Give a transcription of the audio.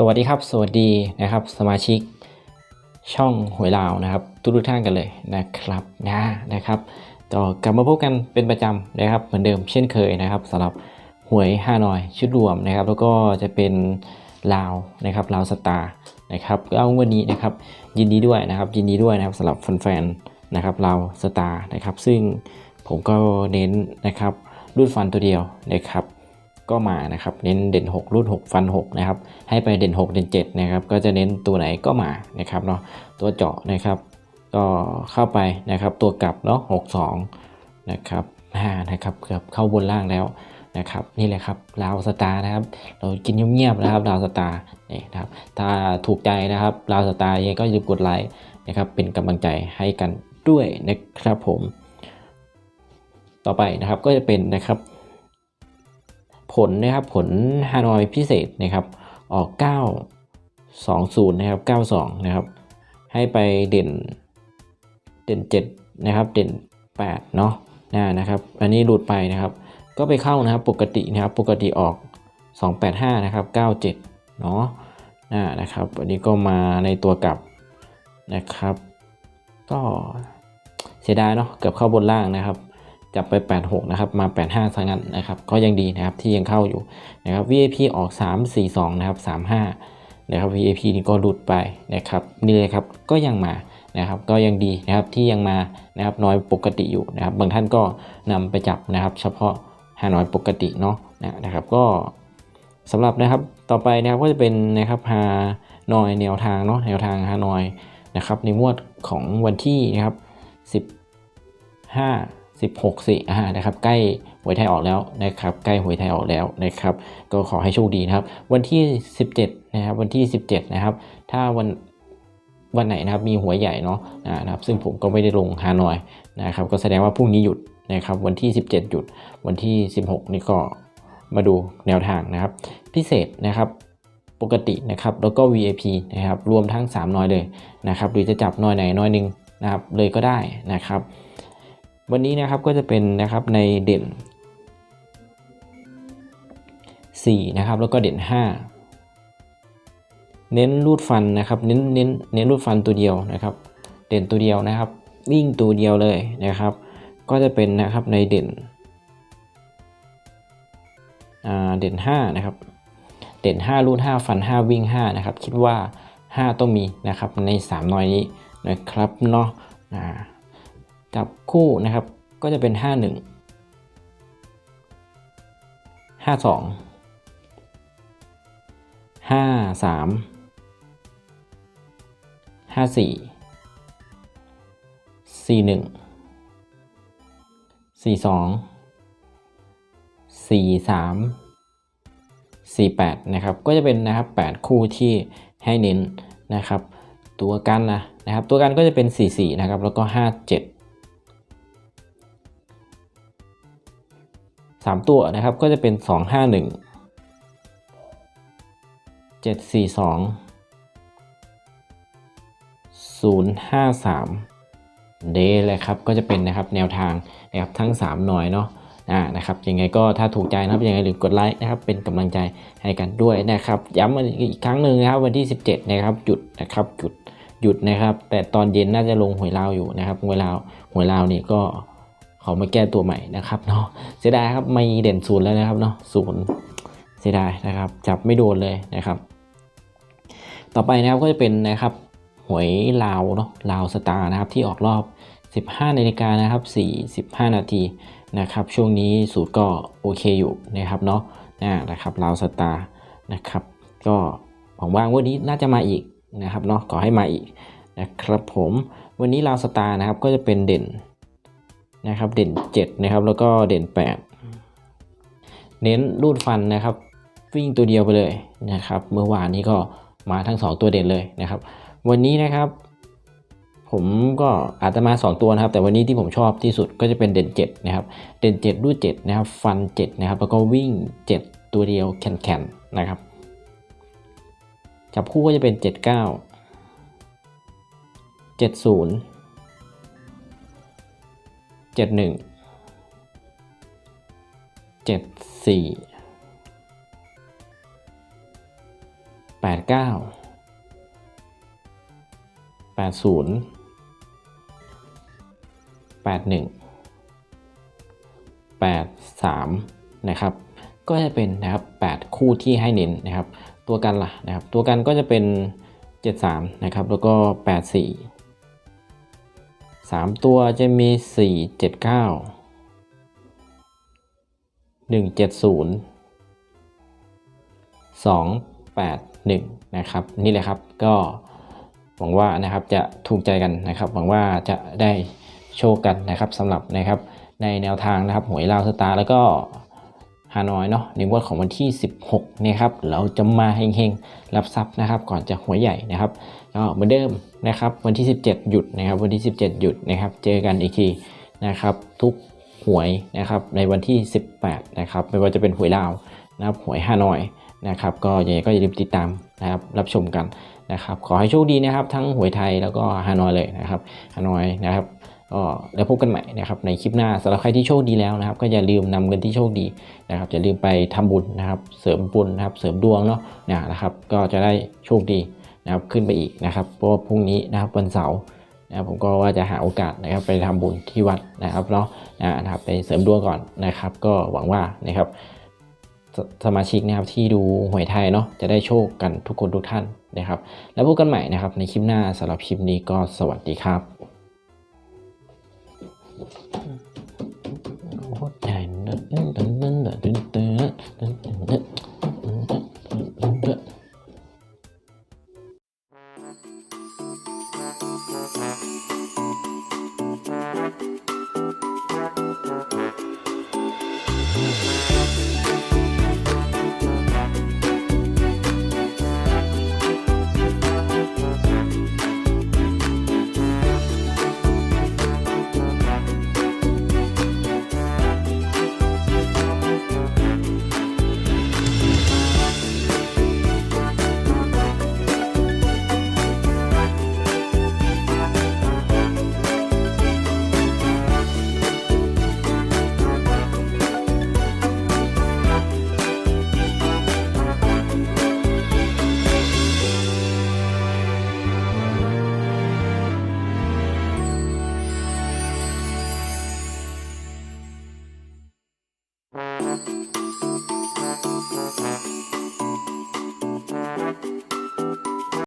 สวัสดีครับ สวัสดีนะครับ สมาชิกช่องหวยลาวนะครับ ทุกท่านกันเลยนะครับนะนะครับก็กลับมาพบกันเป็นประจำนะครับ เหมือนเดิมเช่นเคยนะครับสำหรับหวยฮานอยชุดรวมนะครับ แล้วก็จะเป็นลาวนะครับลาวสตาร์นะครับก็เอาวันนี้นะครับ ยินดีด้วยนะครับ ยินดีด้วยนะครับสำหรับแฟนๆนะครับลาวสตาร์นะครับ ซึ่งผมก็เน้นนะครับรุ่นฟันตัวเดียวนะครับ ก็มานะครับเน้นเด่น 6รุ่น6ฟัน 6 นะครับ ให้ไปเด่น 6 เด่น7นะครับก็จะเน้นตัวไหนก็มานะครับเนาะตัวเจาะนะครับ ก็เข้าไปนะครับ ตัวกลับเนาะ62นะครับห้านะครับเกือบเข้าบนล่างแล้วนะครับนี่แหละครับลาวสตาร์นะครับ เรากินเงียบๆนะครับลาวสตาร์นี่นะครับถ้าถูกใจนะครับลาวสตาร์ยังไงก็อย่าลืมกดไลค์นะครับเป็นกำลังใจให้กันด้วยนะครับผม ต่อไปนะครับก็จะเป็นนะครับ ผลนะครับผลฮานอยพิเศษนะครับออก 9 2 0 นะครับ 92 นะครับ ให้ไปเด่นเด่น 7 นะครับ เด่น 8 เนาะนะนะครับ อันนี้หลุดไปนะครับ ก็ไปเข้านะครับปกตินะครับปกติออก 285 นะครับ 97 เนาะนะนะครับ อันนี้ก็มาในตัวกลับนะครับ ก็เสียดายเนาะเกือบเข้าบนล่างนะครับ จับไป 86 นะครับ มา 85ซะงั้นนะครับ ก็ยังดีนะครับที่ยังเข้าอยู่นะครับ VIP ออก 342 นะครับ 35 นะครับ VIP นี่ก็หลุดไปนะครับ นี่เลยครับ ก็ยังมานะครับ ก็ยังดีนะครับที่ยังมานะครับน้อยปกติอยู่นะครับ บางท่านก็นำไปจับนะครับ เฉพาะฮานอยปกติเนาะนะครับ ก็สำหรับนะครับ ต่อไปนะครับก็จะเป็นนะครับฮานอยแนวทางเนาะแนวทางฮานอยนะครับ ในงวดของวันที่นะครับ 15 16 สิอ่านะครับใกล้หวยไทยออกแล้วนะครับใกล้หวยไทยออกแล้วนะครับ ก็ขอให้โชคดีนะครับ วันที่ 17 นะครับ วันที่ 17 นะครับ ถ้าวันวันไหนนะครับมีหวยใหญ่เนาะนะครับ ซึ่งผมก็ไม่ได้ลงฮานอยนะครับ ก็แสดงว่าพรุ่งนี้หยุดนะครับ วันที่ 17 หยุด วันที่ 16 นี่ก็มาดูแนวทางนะครับ พิเศษนะครับปกตินะครับแล้วก็ VIP นะครับรวมทั้ง 3 น้อยเลยนะครับหรือจะจับน้อยไหนน้อยหนึ่งนะครับเลยก็ได้นะครับ วันนี้นะครับก็จะเป็นนะครับในเด่น 4 นะครับ แล้วก็เด่น 5 เน้นรูดฟันนะครับเน้นเน้นเน้นรูดฟันตัวเดียวนะครับ เด่นตัวเดียวนะครับ วิ่งตัวเดียวเลยนะครับ ก็จะเป็นนะครับในเด่นเด่น 5 นะครับ เด่น 5 รูด 5 ฟัน 5 วิ่ง 5 นะครับ คิดว่า 5 ต้องมีนะครับใน 3 น้อยนี้นะครับเนาะอ่า จับคู่นะครับ ก็จะเป็น 5 1 5 2 5 3 5 4 4 1 4 2 4 3 4 8นะครับ ก็จะเป็นนะครับ 8 คู่ที่ให้เน้นนะครับ ตัวกันนะนะครับ ตัวกันก็จะเป็น 4 4 นะครับ แล้วก็ 5 7 สามตัวนะครับก็จะเป็นสองห้าหนึ่งเจ็ดสี่สองศูนย์ห้าสามเดเลยครับก็จะเป็นนะครับแนวทางนะครับทั้ง 3 หน่อยเนาะอ่านะครับยังไงก็ถ้าถูกใจนะครับยังไงหรือกดไลค์นะครับเป็นกำลังใจให้กันด้วยนะครับย้ำอีกครั้งหนึ่งนะครับวันที่ 17 นะครับหยุดนะครับหยุดหยุดนะครับ แต่ตอนเย็นน่าจะลงหวยลาวอยู่นะครับหวยลาวหวยลาวนี่ก็ เขามาแก้ตัวใหม่นะครับเนาะเสียดายครับไม่เด่นศูนย์แล้วนะครับเนาะศูนย์เสียดายนะครับจับไม่โดนเลยนะครับ ต่อไปนะครับก็จะเป็นนะครับหวยลาวเนาะลาวสตาร์นะครับที่ออกรอบ 15นาฬิกานะครับ45 นาทีนะครับ ช่วงนี้สูตรก็โอเคอยู่นะครับเนาะนะครับลาวสตาร์นะครับ ก็หวังว่างวันนี้น่าจะมาอีกนะครับเนาะขอให้มาอีกนะครับผมวันนี้ลาวสตาร์นะครับก็จะเป็นเด่น นะครับเด่น 7 นะครับ แล้วก็เด่น 8 เน้นรูดฟันนะครับ วิ่งตัวเดียวไปเลยนะครับเมื่อวานนี้ก็มาทั้ง 2 ตัวเด่นเลยนะครับ วันนี้นะครับผมก็อาจจะมา 2 ตัวนะครับ แต่วันนี้ที่ผมชอบที่สุดก็จะเป็นเด่น 7 นะครับ เด่น 7 รูด 7 นะครับ ฟัน 7 นะครับ แล้วก็วิ่ง 7 ตัวเดียวแข็งๆนะครับ จับคู่ก็จะเป็น 79 70 เจ็ดหนึ่งเจ็ดสี่แปดเก้าแปดศูนย์แปดหนึ่งแปดสามนะครับ ก็จะเป็นนะครับแปดคู่ที่ให้เน้นนะครับ ตัวกันล่ะนะครับ ตัวกันก็จะเป็นเจ็ดสามนะครับ แล้วก็แปดสี่ สามตัวจะมีสี่เจ็ดเก้าหนึ่งเจ็ดศูนย์281 นะครับ นี่แหละครับก็หวังว่านะครับจะถูกใจกันนะครับ หวังว่าจะได้โชคกันนะครับสำหรับนะครับในแนวทางนะครับหวยลาวสตาร์แล้วก็ ฮานอยเนาะในงวดของวันที่ 16นี่ครับเราจะมาเฮงๆ รับทรัพย์นะครับก่อนจะหวยใหญ่นะครับก็เหมือนเดิมนะครับวันที่ 17 หยุดนะครับวันที่ 17 หยุดนะครับเจอกันอีกทีนะครับทุกหวยนะครับในวันที่ 18นะครับไม่ว่าจะเป็นหวยลาวนะครับหวยฮานอยนะครับก็ยังไงก็อย่าลืมติดตามนะครับรับชมกันนะครับขอให้โชคดีนะครับทั้งหวยไทยแล้วก็ฮานอยเลยนะครับฮานอยนะครับ ก็แล้วพบกันใหม่นะครับในคลิปหน้าสำหรับใครที่โชคดีแล้วนะครับ ก็อย่าลืมนำเงินที่โชคดีนะครับอย่าลืมไปทำบุญนะครับเสริมบุญนะครับเสริมดวงเนาะนะครับ ก็จะได้โชคดีนะครับขึ้นไปอีกนะครับ เพราะว่าพรุ่งนี้นะครับวันเสาร์นะครับผมก็ว่าจะหาโอกาสนะครับไปทำบุญที่วัดนะครับเนาะนะครับไปเสริมดวงก่อนนะครับ ก็หวังว่านะครับสมาชิกนะครับที่ดูหวยไทยเนาะจะได้โชคกันทุกคนทุกท่านนะครับ แล้วพบกันใหม่นะครับในคลิปหน้าสำหรับคลิปนี้ก็สวัสดีครับ Música